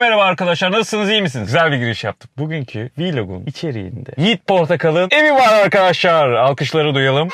Merhaba arkadaşlar nasılsınız iyi misiniz? Güzel bir giriş yaptık. Bugünkü vlogun içeriğinde Yiğit Portakal'ın evi var arkadaşlar. Alkışları duyalım.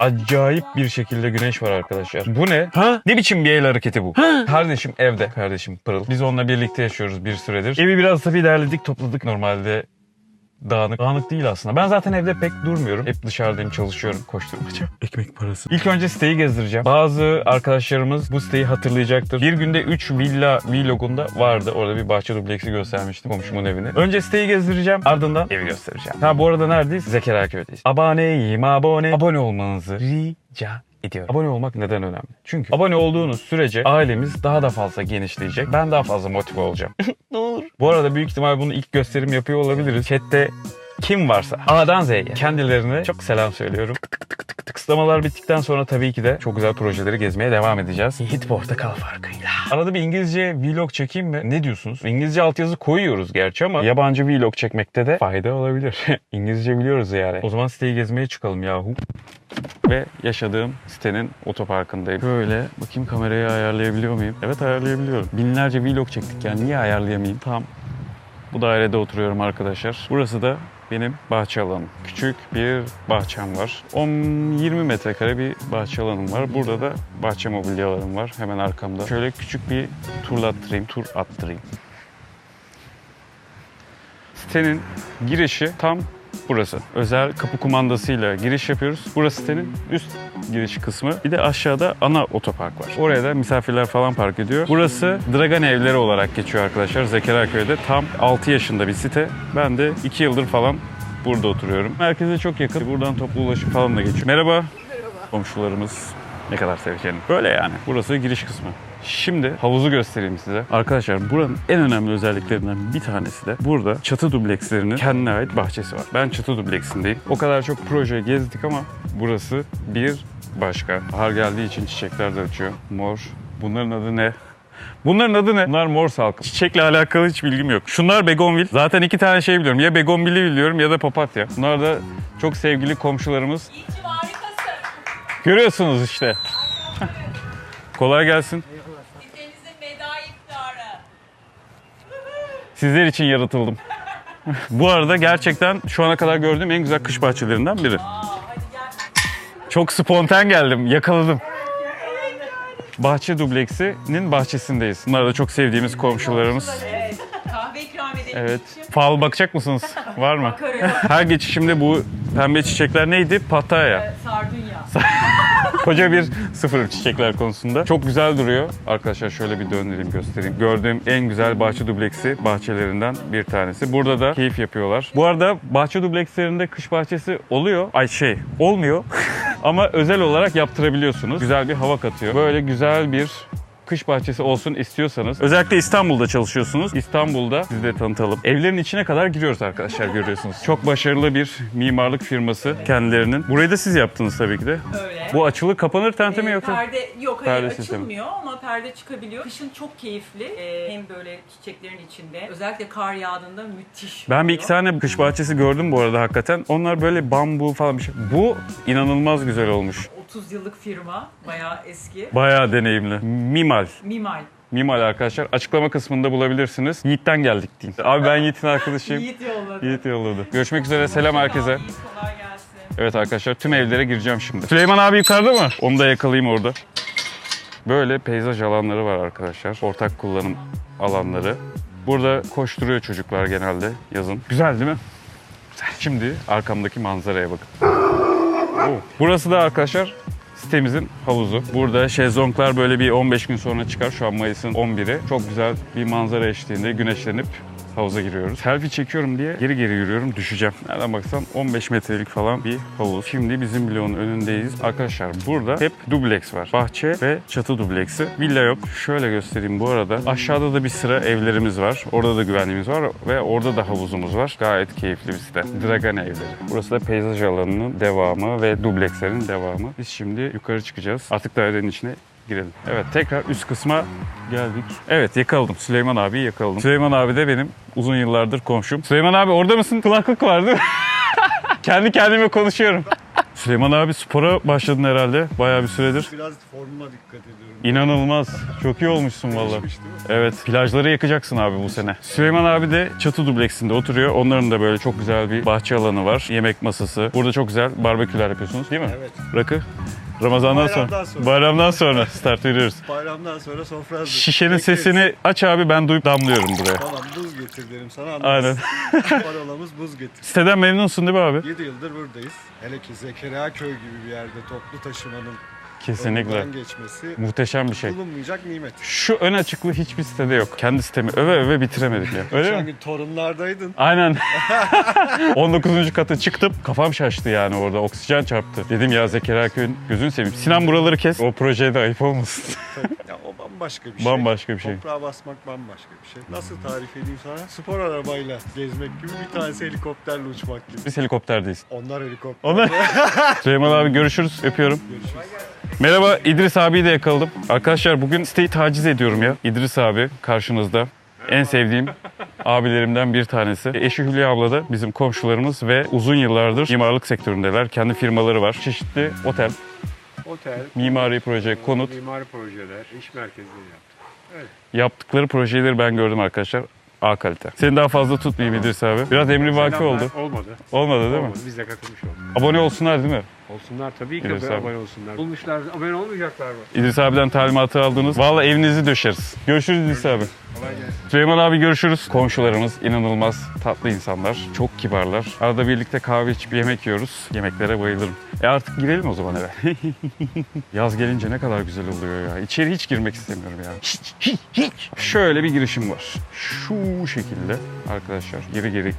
Acayip bir şekilde güneş var arkadaşlar. Bu ne? Ha? Ne biçim bir el hareketi bu? Kardeşim evde. Kardeşim Pırıl. Biz onunla birlikte yaşıyoruz bir süredir. Evi biraz tabii derledik topladık. Normalde dağınık. Dağınık değil aslında. Ben zaten evde pek durmuyorum. Hep dışarıdayım çalışıyorum koşturmaca. Ekmek parası. İlk önce siteyi gezdireceğim. Bazı arkadaşlarımız bu siteyi hatırlayacaktır. Bir günde 3 villa vlogunda vardı. Orada bir bahçe dubleksi göstermiştim komşumun evini. Önce siteyi gezdireceğim. Ardından evi göstereceğim. Ha bu arada neredeyiz? Zekeriyaköy'deyiz. Aboneyim abone. Abone olmanızı rica ediyorum. Abone olmak neden önemli? Çünkü abone olduğunuz sürece ailemiz daha da fazla genişleyecek. Ben daha fazla motive olacağım. ne olur. Bu arada büyük ihtimal bunu ilk gösterim yapıyor olabiliriz. Chat'te kim varsa A'dan Z'ye kendilerine çok selam söylüyorum. Tık tık tık tık tık. Kısıtlamalar bittikten sonra tabii ki de çok güzel projeleri gezmeye devam edeceğiz. Yiğit Portakal farkıyla. Arada bir İngilizce vlog çekeyim mi? Ne diyorsunuz? İngilizce altyazı koyuyoruz gerçi ama yabancı vlog çekmekte de fayda olabilir. İngilizce biliyoruz yani. O zaman siteyi gezmeye çıkalım yahu ve yaşadığım sitenin otoparkındayım. Böyle bakayım kamerayı ayarlayabiliyor muyum? Evet ayarlayabiliyorum. Binlerce vlog çektik yani niye ayarlayamayayım? Tam bu dairede oturuyorum arkadaşlar. Burası da benim bahçe alanım. Küçük bir bahçem var. 10-20 metrekare bir bahçe alanım var. Burada da bahçe mobilyalarım var hemen arkamda. Şöyle küçük bir turlattırayım, tur attırayım. Sitenin girişi tam burası. Özel kapı kumandasıyla giriş yapıyoruz. Burası sitenin üst giriş kısmı. Bir de aşağıda ana otopark var. Oraya da misafirler falan park ediyor. Burası Dragan Evleri olarak geçiyor arkadaşlar Zekeraköy'de. Tam 6 yaşında bir site. Ben de 2 yıldır falan burada oturuyorum. Merkeze çok yakın. Buradan toplu ulaşım falan da geçiyor. Merhaba. Merhaba. Komşularımız ne kadar seveceli. Böyle yani. Burası giriş kısmı. Şimdi havuzu göstereyim size. Arkadaşlar buranın en önemli özelliklerinden bir tanesi de burada çatı dublekslerinin kendine ait bahçesi var. Ben çatı dubleksindeyim. O kadar çok proje gezdik ama burası bir başka. Bahar geldiği için çiçekler de açıyor. Mor. Bunların adı ne? Bunların adı ne? Bunlar mor salkım. Çiçekle alakalı hiç bilgim yok. Şunlar begonvil. Zaten iki tane şey biliyorum. Ya begonvili biliyorum ya da papatya. Bunlar da çok sevgili komşularımız. İyicim harikasın. Görüyorsunuz işte. Kolay gelsin. Sitenizin veda iftarı. Sizler için yaratıldım. Bu arada gerçekten şu ana kadar gördüğüm en güzel kış bahçelerinden biri. Çok spontan geldim, yakaladım. Bahçe dubleksinin bahçesindeyiz. Bunlar da çok sevdiğimiz komşularımız. Evet. Kahve ikram edelim. Evet. İyicim. Fal bakacak mısınız? Var mı? Her geçişimde bu pembe çiçekler neydi? Pattaya. Sardunya. Koca bir sıfır çiçekler konusunda. Çok güzel duruyor. Arkadaşlar şöyle bir döndüreyim göstereyim. Gördüğüm en güzel bahçe dubleksi bahçelerinden bir tanesi. Burada da keyif yapıyorlar. Bu arada bahçe dublekslerinde kış bahçesi oluyor. Ay şey olmuyor. Ama özel olarak yaptırabiliyorsunuz. Güzel bir hava katıyor. Böyle güzel bir kış bahçesi olsun istiyorsanız özellikle İstanbul'da çalışıyorsunuz. İstanbul'da sizi de tanıtalım. Evlerin içine kadar giriyoruz arkadaşlar görüyorsunuz. Çok başarılı bir mimarlık firması kendilerinin. Burayı da siz yaptınız tabii ki de. Öyle. Bu açılır kapanır tente mi Ee, yoksa? Perde yok hayır Perde sistemi. açılmıyor ama perde çıkabiliyor. Kışın çok keyifli. Ee, hem böyle çiçeklerin içinde. Özellikle kar yağdığında müthiş. Ben bir iki tane kış bahçesi gördüm bu arada hakikaten. Onlar böyle bambu falan bir şey. Bu inanılmaz güzel olmuş. 30 yıllık firma. Bayağı eski. Bayağı deneyimli. Mimal. Mimal. Mimal arkadaşlar. Açıklama kısmında bulabilirsiniz. Yiğit'ten geldik deyin. Abi ben Yiğit'in arkadaşıyım. Yiğit yolladı. Yiğit yolladı. Görüşmek üzere. Selam herkese. Yiğit kolay gelsin. Evet arkadaşlar tüm evlere gireceğim şimdi. Süleyman abi yukarıda mı? Onu da yakalayayım orada. Böyle peyzaj alanları var arkadaşlar. Ortak kullanım alanları. Burada koşturuyor çocuklar genelde yazın. Güzel değil mi? Güzel. Şimdi arkamdaki manzaraya bakın. Burası da arkadaşlar sitemizin havuzu. Burada şezlonglar böyle bir 15 gün sonra çıkar. Şu an Mayıs'ın 11'i. Çok güzel bir manzara eşliğinde güneşlenip havuza giriyoruz. Selfie çekiyorum diye geri geri yürüyorum düşeceğim. Nereden baksan 15 metrelik falan bir havuz. Şimdi bizim bloğun önündeyiz. Arkadaşlar burada hep dubleks var. Bahçe ve çatı dubleksi. Villa yok. Şöyle göstereyim bu arada. Aşağıda da bir sıra evlerimiz var. Orada da güvenliğimiz var ve orada da havuzumuz var. Gayet keyifli bir site. Dragan evleri. Burası da peyzaj alanının devamı ve dublekslerin devamı. Biz şimdi yukarı çıkacağız. Artık dairenin içine girelim. Evet tekrar üst kısma geldik. Evet yakaladım. Süleyman abi yakaladım. Süleyman abi de benim uzun yıllardır komşum. Süleyman abi orada mısın? Kulaklık var değil mi? Kendi kendime konuşuyorum. Süleyman abi spora başladın herhalde bayağı bir süredir. Biraz formuma dikkat ediyorum. İnanılmaz. Çok iyi olmuşsun mi? Evet, plajları yakacaksın abi bu sene. Süleyman abi de çatı dubleksinde oturuyor. Onların da böyle çok güzel bir bahçe alanı var. Yemek masası. Burada çok güzel barbeküler yapıyorsunuz değil mi? Evet. Rakı. Ramazandan sonra. Bayramdan sonra. Bayramdan sonra start veriyoruz. Bayramdan sonra sofra hazır. Şişenin Bekleriz. sesini aç abi ben duyup damlıyorum buraya. Tamam buz getir derim sana Aynen. anlarız. Parolamız buz getir. Siteden memnunsun değil mi abi? 7 yıldır buradayız. Hele ki Zekeriya Köy gibi bir yerde toplu taşımanın Kesinlikle. önünden geçmesi Muhteşem bir şey. bulunmayacak nimet. Şu ön açıklığı hiçbir sitede yok. Kendi sitemi öve öve bitiremedik ya. Öyle Geçen mi? gün torunlardaydın. Aynen. 19. kata çıktım. Kafam şaştı yani orada. Oksijen çarptı. Dedim ya Zekeriya Köy'ün gözünü seveyim. Sinan buraları kes. O projeye de ayıp olmasın. ya o bambaşka bir şey. Bambaşka bir şey. Toprağa basmak bambaşka bir şey. Nasıl tarif edeyim sana? Spor arabayla gezmek gibi bir tanesi helikopterle uçmak gibi. Biz helikopterdeyiz. Onlar helikopter. Onlar... Süleyman abi görüşürüz. Öpüyorum. Görüşürüz. Merhaba İdris abiyi de yakaladım. Arkadaşlar bugün siteyi taciz ediyorum ya. İdris abi karşınızda. En sevdiğim abilerimden bir tanesi. Eşi Hülya abla da bizim komşularımız ve uzun yıllardır mimarlık sektöründeler. Kendi firmaları var. Çeşitli otel, Otel, mimari proje, konut mimari projeler, iş merkezleri yaptık. yaptıkları projeleri ben gördüm arkadaşlar. A kalite. Seni daha fazla tutmayayım İdris abi. Biraz emri vaki Selamlar. oldu. Olmadı. Olmadı değil mi? Olmadı. Biz de katılmış olduk. Abone olsunlar değil mi? Olsunlar tabii ki abone, abi. abone olsunlar. Bulmuşlar, abone olmayacaklar mı? İdris abiden talimatı aldınız. Vallahi evinizi döşeriz. Görüşürüz İdris abi. Kolay. Süleyman abi görüşürüz. Komşularımız inanılmaz tatlı insanlar. Çok kibarlar. Arada birlikte kahve içip yemek yiyoruz. Yemeklere bayılırım. E artık girelim o zaman eve. Yaz gelince ne kadar güzel oluyor ya. İçeri hiç girmek istemiyorum ya. Hiç, hiç, hiç. Şöyle bir girişim var. Şu şekilde arkadaşlar. Geri geri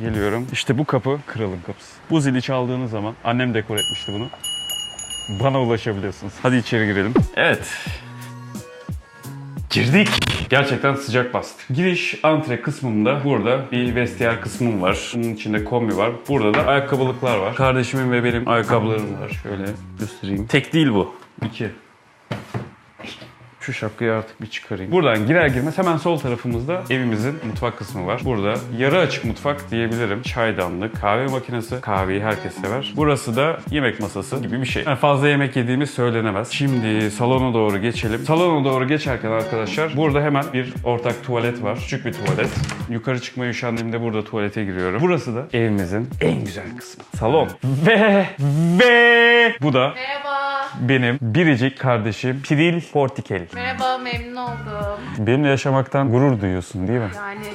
geliyorum. İşte bu kapı kralın kapısı. Bu zili çaldığınız zaman annem dekor etmişti bunu. Bana ulaşabiliyorsunuz. Hadi içeri girelim. Evet. Girdik. Gerçekten sıcak bastı. Giriş antre kısmında burada bir vestiyer kısmım var. Bunun içinde kombi var. Burada da ayakkabılıklar var. Kardeşimin ve benim ayakkabılarım var. Şöyle göstereyim. Tek değil bu. İki. Şu şapkayı artık bir çıkarayım. Buradan girer girmez hemen sol tarafımızda evimizin mutfak kısmı var. Burada yarı açık mutfak diyebilirim. Çaydanlık, kahve makinesi. Kahveyi herkes sever. Burası da yemek masası gibi bir şey. Yani fazla yemek yediğimiz söylenemez. Şimdi salona doğru geçelim. Salona doğru geçerken arkadaşlar burada hemen bir ortak tuvalet var. Küçük bir tuvalet. Yukarı çıkmaya üşendiğimde burada tuvalete giriyorum. Burası da evimizin en güzel kısmı. Salon. Ve ve bu da Merhaba. Benim biricik kardeşim Piril Portikeli. Merhaba, memnun oldum. Benimle yaşamaktan gurur duyuyorsun değil mi? Yani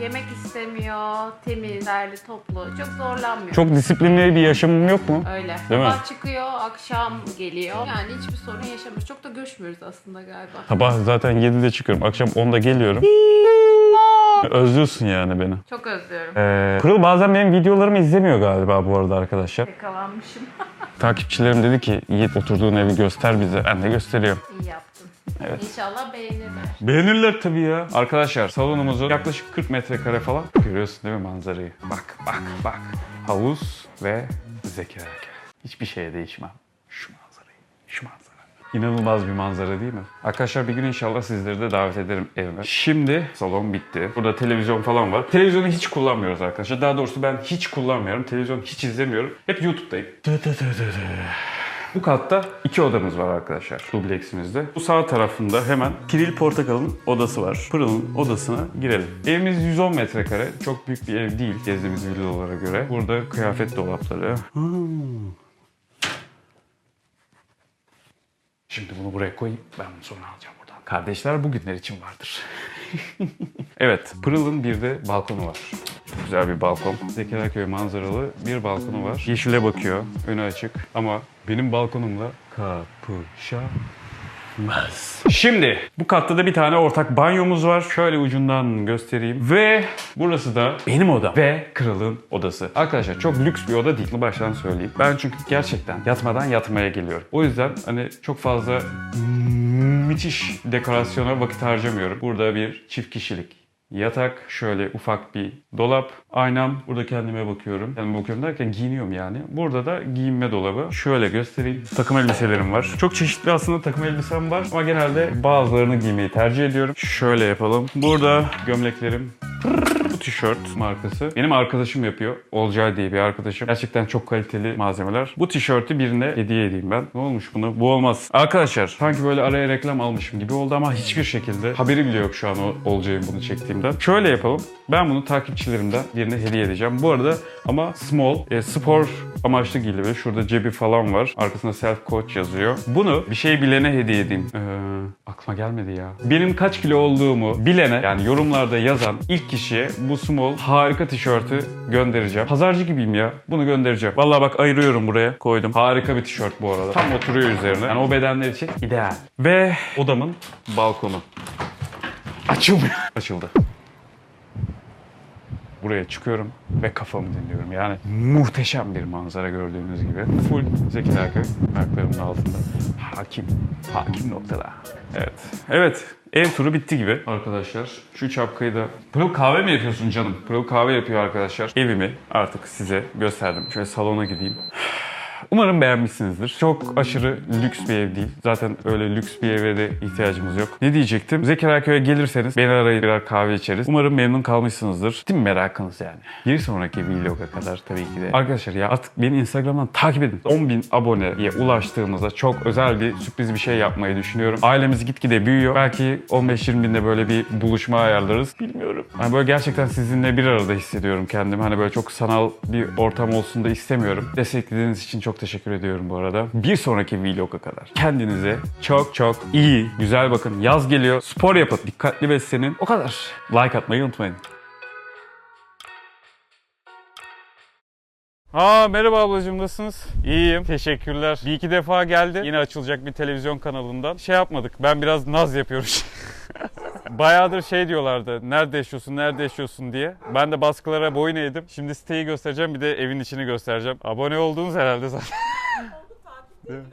yemek istemiyor, temiz, derli, toplu. Çok zorlanmıyor. Çok disiplinli bir yaşamım yok mu? Öyle. Değil mi? Sabah çıkıyor, akşam geliyor. Yani hiçbir sorun yaşamıyoruz. Çok da görüşmüyoruz aslında galiba. Sabah zaten 7'de çıkıyorum. Akşam 10'da geliyorum. Özlüyorsun yani beni. Çok özlüyorum. Ee, Pırıl bazen benim videolarımı izlemiyor galiba bu arada arkadaşlar. Yakalanmışım. Takipçilerim dedi ki Yiğit oturduğun evi göster bize. Ben de gösteriyorum. İyi yaptın. Evet. İnşallah beğenirler. Beğenirler tabii ya. Arkadaşlar salonumuzu yaklaşık 40 metrekare falan. Görüyorsun değil mi manzarayı? Bak bak bak. Havuz ve Zekeriya. Hiçbir şeye değişmem. Şu manzarayı, şu manzara. İnanılmaz bir manzara değil mi? Arkadaşlar bir gün inşallah sizleri de davet ederim evime. Şimdi salon bitti. Burada televizyon falan var. Televizyonu hiç kullanmıyoruz arkadaşlar. Daha doğrusu ben hiç kullanmıyorum. Televizyon hiç izlemiyorum. Hep YouTube'dayım. Bu katta iki odamız var arkadaşlar dubleksimizde. Bu sağ tarafında hemen Piril Portakal'ın odası var. Pırıl'ın odasına girelim. Evimiz 110 metrekare. Çok büyük bir ev değil gezdiğimiz villalara göre. Burada kıyafet dolapları. Hmm. Şimdi bunu buraya koyayım. Ben bunu sonra alacağım buradan. Kardeşler bugünler için vardır. evet, Pırıl'ın bir de balkonu var. Güzel bir balkon. Zekeriyaköy manzaralı bir balkonu var. Yeşile bakıyor, önü açık. Ama benim balkonumla kapışamaz. Şimdi bu katta da bir tane ortak banyomuz var. Şöyle ucundan göstereyim. Ve burası da benim odam ve kralın odası. Arkadaşlar çok lüks bir oda değil. Bunu baştan söyleyeyim. Ben çünkü gerçekten yatmadan yatmaya geliyorum. O yüzden hani çok fazla müthiş dekorasyona vakit harcamıyorum. Burada bir çift kişilik yatak, şöyle ufak bir dolap, aynam. Burada kendime bakıyorum. Kendime bakıyorum derken giyiniyorum yani. Burada da giyinme dolabı. Şöyle göstereyim. Takım elbiselerim var. Çok çeşitli aslında takım elbisem var ama genelde bazılarını giymeyi tercih ediyorum. Şöyle yapalım. Burada gömleklerim, bu tişört markası. Benim arkadaşım yapıyor. Olcay diye bir arkadaşım. Gerçekten çok kaliteli malzemeler. Bu tişörtü birine hediye edeyim ben. Ne olmuş bunu? Bu olmaz. Arkadaşlar sanki böyle araya reklam almışım gibi oldu ama hiçbir şekilde haberi bile yok şu an Olcay'ın bunu çektiğimden. Şöyle yapalım. Ben bunu takipçilerimden birine hediye edeceğim. Bu arada ama small, e, spor amaçlı giyili ve şurada cebi falan var. Arkasında self coach yazıyor. Bunu bir şey bilene hediye edeyim. Ee, aklıma gelmedi ya. Benim kaç kilo olduğumu bilene yani yorumlarda yazan ilk kişiye bu small harika tişörtü göndereceğim. Pazarcı gibiyim ya. Bunu göndereceğim. Vallahi bak ayırıyorum buraya. Koydum. Harika bir tişört bu arada. Tam oturuyor üzerine. Yani o bedenler için ideal. Ve odamın balkonu. Açılmıyor. Açıldı. Buraya çıkıyorum ve kafamı dinliyorum. Yani muhteşem bir manzara gördüğünüz gibi. Full Zeki Erköy ayaklarımın altında. Hakim. Hakim noktada. Evet. Evet. Ev turu bitti gibi arkadaşlar. Şu çapkayı da... Pırıl kahve mi yapıyorsun canım? Pırıl kahve yapıyor arkadaşlar. Evimi artık size gösterdim. Şöyle salona gideyim. Umarım beğenmişsinizdir. Çok aşırı lüks bir ev değil. Zaten öyle lüks bir eve de ihtiyacımız yok. Ne diyecektim? Zekeraköy'e gelirseniz beni arayın birer kahve içeriz. Umarım memnun kalmışsınızdır. Değil merakınız yani? Bir sonraki vloga kadar tabii ki de. Arkadaşlar ya artık beni Instagram'dan takip edin. 10.000 aboneye ulaştığımızda çok özel bir sürpriz bir şey yapmayı düşünüyorum. Ailemiz gitgide büyüyor. Belki 15-20 binde böyle bir buluşma ayarlarız. Bilmiyorum. Hani böyle gerçekten sizinle bir arada hissediyorum kendimi. Hani böyle çok sanal bir ortam olsun da istemiyorum. Desteklediğiniz için çok teşekkür ediyorum bu arada. Bir sonraki vloga kadar. Kendinize çok çok iyi, güzel bakın. Yaz geliyor. Spor yapın. Dikkatli beslenin. O kadar. Like atmayı unutmayın. Aa merhaba ablacığım nasılsınız? İyiyim. Teşekkürler. Bir iki defa geldi. Yine açılacak bir televizyon kanalından. Şey yapmadık. Ben biraz naz yapıyorum. Bayağıdır şey diyorlardı. Nerede yaşıyorsun, nerede yaşıyorsun diye. Ben de baskılara boyun eğdim. Şimdi siteyi göstereceğim bir de evin içini göstereceğim. Abone oldunuz herhalde zaten. Değil mi?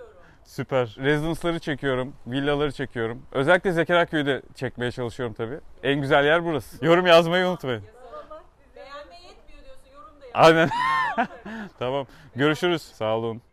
Süper. Residence'ları çekiyorum, villaları çekiyorum. Özellikle Zekeraköy'ü de çekmeye çalışıyorum tabii. En güzel yer burası. Yorum yazmayı unutmayın. Beğenme yetmiyor diyorsun yorum da yap. Aynen. tamam. Görüşürüz. Sağ olun.